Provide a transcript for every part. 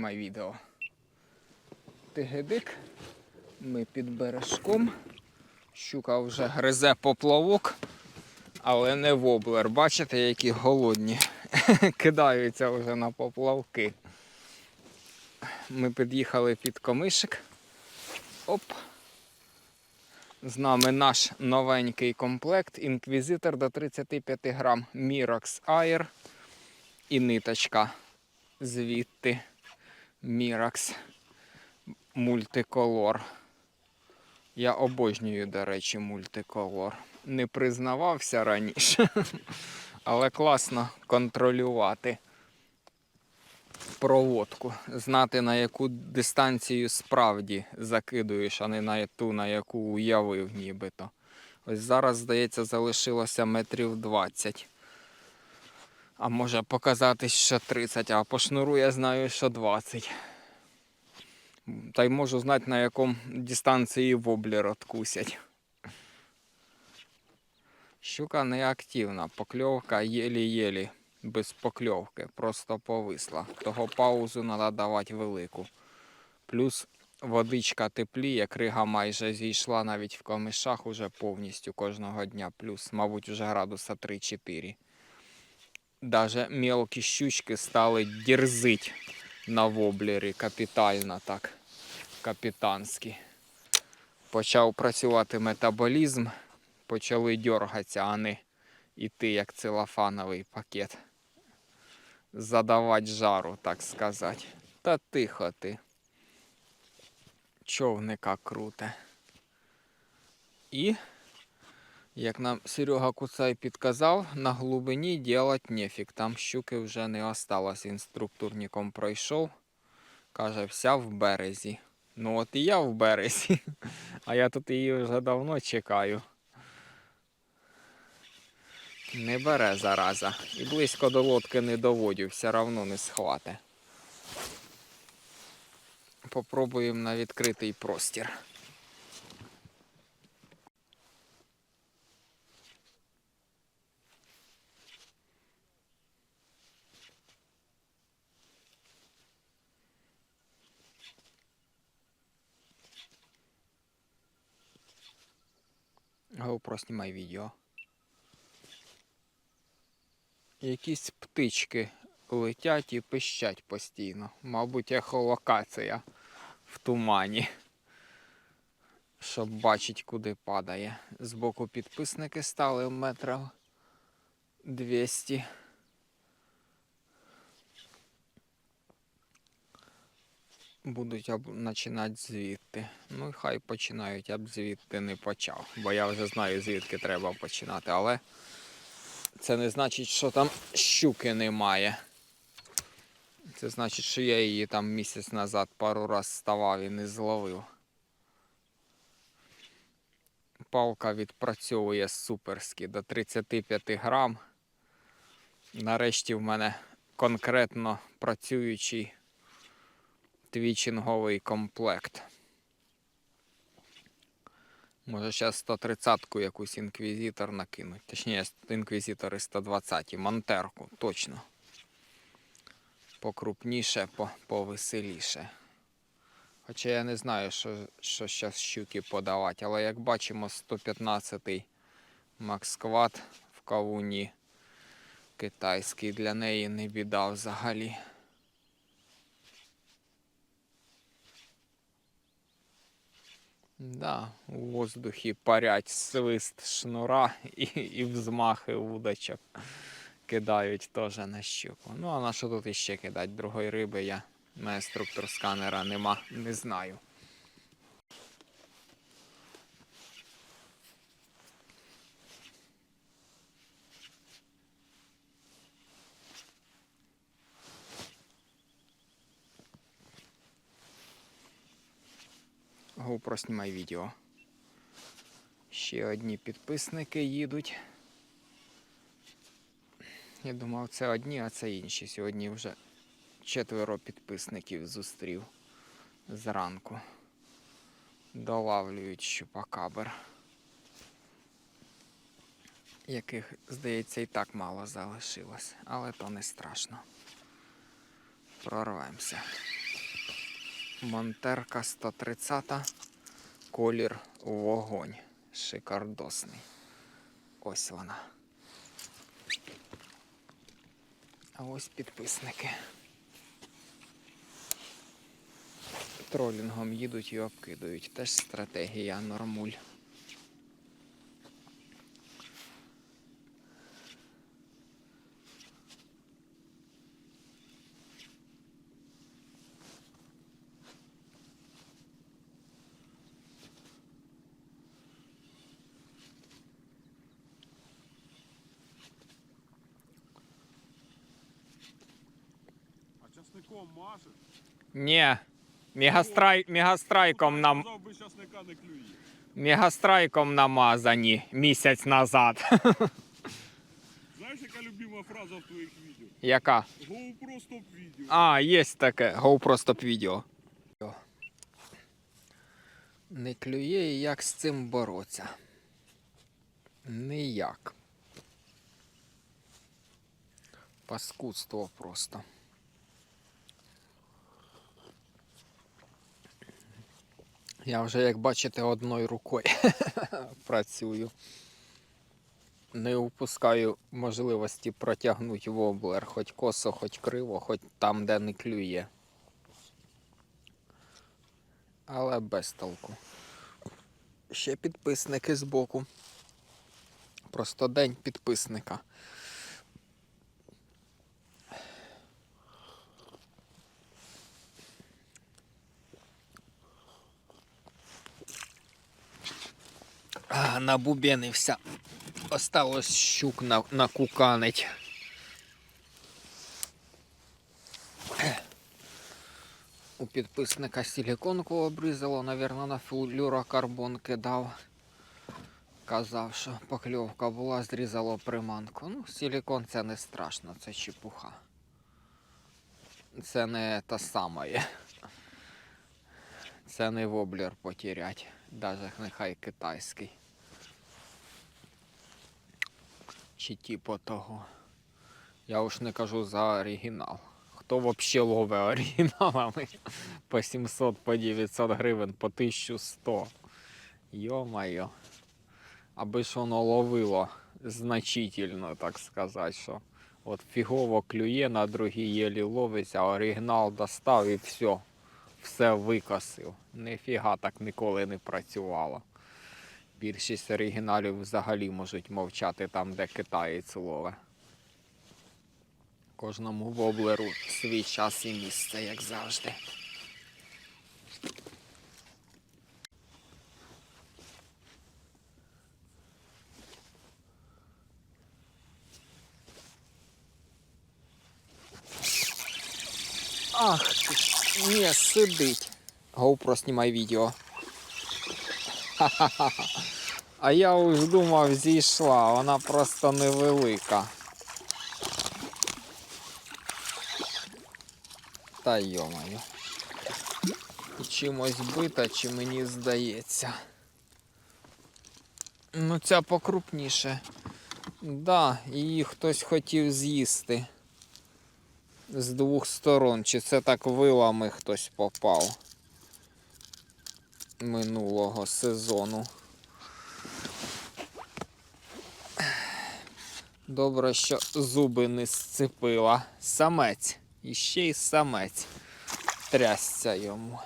знімай відео. Тигедик. Ми під бережком. Щука вже гризе поплавок, але не воблер. Бачите, які голодні. Кидаються вже на поплавки. Ми під'їхали під комишик. Оп. З нами наш новенький комплект. Інквізитор до 35 грам Mirax Air і ниточка звідти Mirax мультиколор. Я обожнюю, до речі, мультиколор. Не признавався раніше, але класно контролювати проводку, знати на яку дистанцію справді закидуєш, а не на ту, на яку уявив нібито. Ось зараз, здається, залишилося метрів 20. А може показатись, що 30, а по шнуру я знаю, що 20. Та й можу знати, на якому дистанції воблер откусять. Щука неактивна, покльовка єлі-єлі, без покльовки, просто повисла. Того паузу треба давати велику. Плюс водичка тепліє, крига майже зійшла навіть в комишах уже повністю кожного дня. Плюс, мабуть, вже градуса 3-4. Даже мелкі щучки стали дерзить на воблері капітально так, капітанськи. Почав працювати метаболізм, почали дергатися, а не йти як целофановий пакет. Задавати жару, так сказати. Та тихо ти. Човника круте. І, як нам Серега Куцай підказав, на глибині делать нефіг. Там щуки вже не осталось. Інструктурником пройшов. Каже, вся в березі. Ну от і я в березі. А я тут її вже давно чекаю. Не бере зараза. І близько до лодки не доводю, все равно не схвате. Попробуємо на відкритий простір. GoPro знімай відео. Якісь птички летять і пищать постійно. Мабуть, ехолокація в тумані. Щоб бачить, куди падає. Збоку підписники стали метрів 200. Будуть починати звідти. Ну і хай починають, я б звідти не почав. Бо я вже знаю, звідки треба починати. Але це не значить, що там щуки немає. Це значить, що я її там місяць назад пару раз ставав і не зловив. Палка відпрацьовує суперськи до 35 грам. Нарешті в мене конкретно працюючий твічинговий комплект. Може зараз 130-ку якусь інквізитор накинуть. Точніше, інквізитори 120-ті, монтерку, точно. Покрупніше, по, повеселіше. Хоча я не знаю, що що зараз щуки подавати, але як бачимо, 115-й Максквад в кавуні китайський для неї не біда взагалі. Да, у воздухі парять свист шнура і, і взмахи удочок кидають теж на щуку. Ну а на що тут іще кидати? Другої риби я, у мене структур сканера нема, не знаю. GoPro знімай відео. Ще одні підписники їдуть. Я думав, це одні, а це інші. Сьогодні вже четверо підписників зустрів зранку. Долавлюють щупакабр. Яких, здається, і так мало залишилось, але то не страшно. Прорвемося. Монтерка 130, колір вогонь. Шикардосний. Ось вона. А ось підписники. Тролінгом їдуть і обкидують. Теж стратегія нормуль. Часником машеш? Ні. Мегастрай... Мегастрайком нам Казав би часника не клює. Мегастрайком намазані місяць назад. Знаєш, яка любима фраза в твоїх відео? Яка? GoPro стоп відео. А, є таке. GoPro стоп відео. Не клює і як з цим боротися. Ніяк. Паскудство просто. Я вже, як бачите, одною рукою працюю. Не упускаю можливості протягнути воблер, хоч косо, хоч криво, хоч там, де не клює. Але без толку. Ще підписники збоку. Просто день підписника. А, набубенився. Осталось щук на, накуканить. У підписника силіконку обрізало, навірно, на флюрокарбон кидав. Казав, що покльовка була, зрізало приманку. Ну, силікон це не страшно, це чепуха. Це не те саме. Це не воблер потерять, навіть нехай китайський. Чи типу того. Я уж не кажу за оригінал. Хто взагалі ловить оригіналами по 700, по 900 гривень, по 1100. Йо-моє. Аби ж воно ловило значительно, так сказати, що от фігово клює, на другій єлі ловиться, а оригінал достав і все. Все викосив. Ніфіга так ніколи не працювало. Більшість оригіналів взагалі можуть мовчати там, де китаєць лове. Кожному воблеру свій час і місце, як завжди. Ах ти, ні, сидить. GoPro знімай відео. А я уж думав, зійшла, вона просто невелика. Та йомаю. І чимось бита, чи мені здається. Ну, ця покрупніше. Да, її хтось хотів з'їсти. З двох сторон. Чи це так вилами хтось попав минулого сезону. Добре, що зуби не сцепила. Самець. І ще й самець. Трясся йому.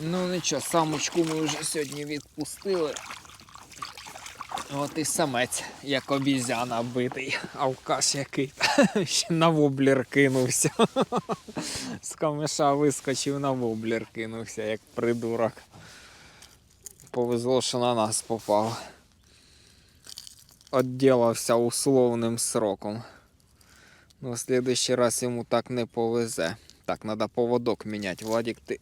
Ну нічого, самочку ми вже сьогодні відпустили. От і самець, як обізяна битий, алкаш який. Ще на воблер кинувся. З камеша вискочив на воблер кинувся, як придурок. Повезло, що на нас попав. Отділився условним сроком. Ну, в следующий раз йому так не повезе. Так, треба поводок міняти. Владик, ти,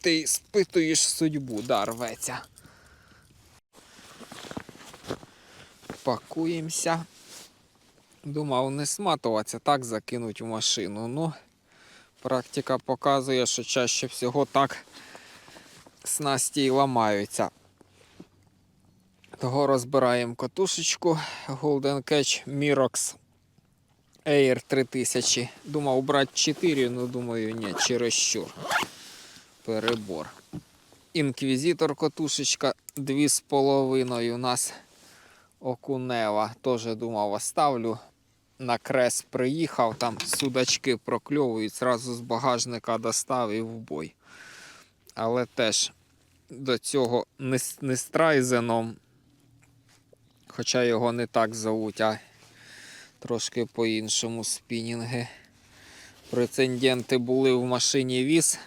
ти спитуєш судьбу, да, рветься. Пакуємося. Думав не сматуватися, так закинуть в машину. Ну, практика показує, що чаще всього так снасті й ламаються. Того розбираємо катушечку Golden Catch Mirox Air 3000. Думав брати 4, ну думаю, ні, чересчур. Перебор. Інквізитор котушечка 2,5 у нас окунева. Теж думав оставлю. На крес приїхав, там судачки прокльовують, зразу з багажника достав і в бой. Але теж до цього не, не страйзеном, хоча його не так зовуть, а трошки по-іншому спінінги. Прецеденти були в машині віз,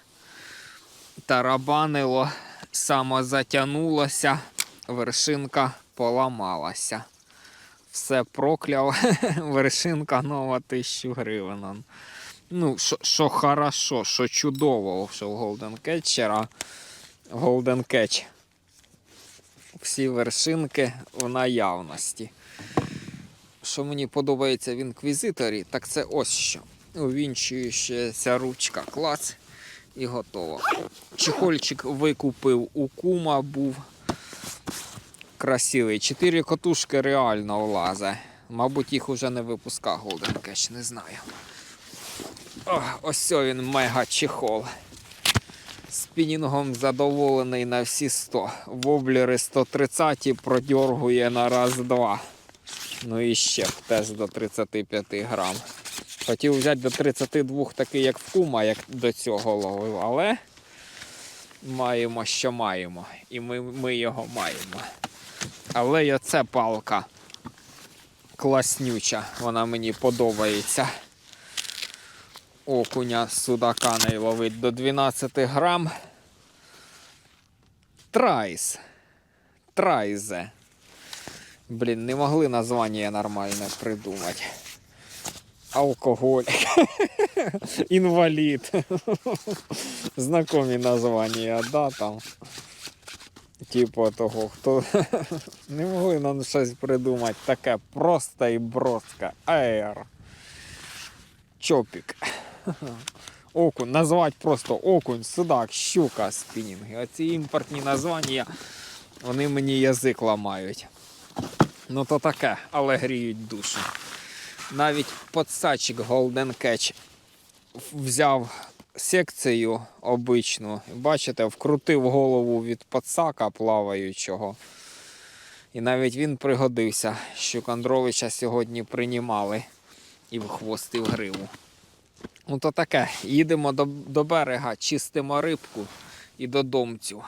тарабанило, самозатягнулося, вершинка поламалася. Все прокляв, вершинка нова тисячу гривень. Ну, що- що хорошо, що чудово, що в Golden Catcher, Golden Catch. Всі вершинки в наявності. Що мені подобається в інквізиторі, так це ось що. Увінчуючася ручка, клац і готово. Чехольчик викупив у кума був красивий. Чотири котушки реально влазе. Мабуть, їх уже не випуска Golden Catch, не знаю. О, ось він мега чехол. Спінінгом задоволений на всі 100. Воблери 130 продьоргує на раз-два. Ну і ще теж до 35 грам. Хотів взяти до 32 такий, як в кума, як до цього ловив, але маємо, що маємо. І ми, ми його маємо. Але і оце палка класнюча, вона мені подобається. Окуня судака не ловить до 12 грам. Трайс. Трайзе. Блін, не могли названня нормальне придумати. Алкоголь. Інвалід. Знакомі названня, да, там. Типу того, хто не могли нам щось придумати. Таке просто і броске. Аер. Чопік. Окунь, назвати просто окунь, судак, щука, спінінги. Оці імпортні названня, вони мені язик ламають. Ну то таке, але гріють душу. Навіть подсачик Golden Catch взяв секцію обичну. Бачите, вкрутив голову від пацака плаваючого. І навіть він пригодився. що Кандровича сьогодні приймали і в хвост, в гриву. Ну то таке, їдемо до, до берега, чистимо рибку і до домцю.